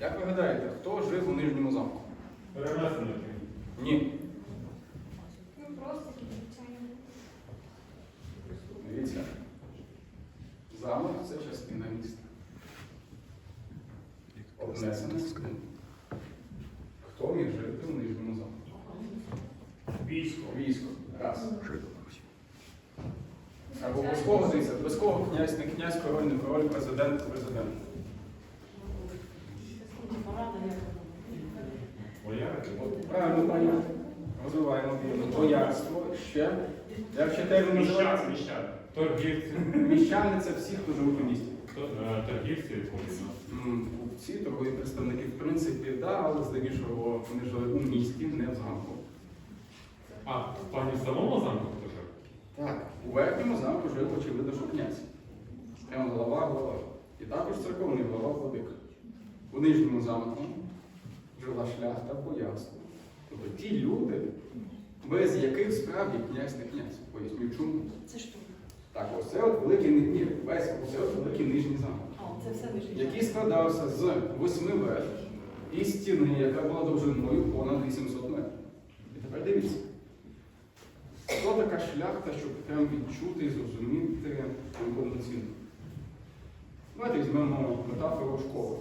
Як ви гадаєте, хто жив у Нижньому замку? Перевесники. Ні. Ну просто звичайно. Дивіться. Замок це частина міста. Обнесена. Хто міг жити у Нижньому замку? Військо. Військо. Раз. Або без кого дивіться, без кого князь, не князь, король, не король, президент, президент. Бояри. От правильно, пані. Розвиваємо вірно. Боярство. Ще. Як ще термін Міщан, міщан. Торгівці. Міщани це всі, хто живуть у місті. Е, Торгівці повинно. М, торгові представники, в принципі, да, але здебільшого вони жили у місті, не в замку. А, в пані в самому замку хто жив? Так, у верхньому замку жив, очевидно, що князь. Прямо голова голова. І також церковний голова владика. У нижньому замку жила шляхта боярство. Тобто ті люди, без яких справді князь не князь. Поясню чому. Це що? Так, ось це от великий ні, весь оце от великий нижній замок. А, це все лежить. який складався з восьми веж і стіни, яка була довжиною понад 800 метрів. І тепер дивіться. Хто така шляхта, щоб прям відчути і зрозуміти повноцінно? Давайте візьмемо метафору школи.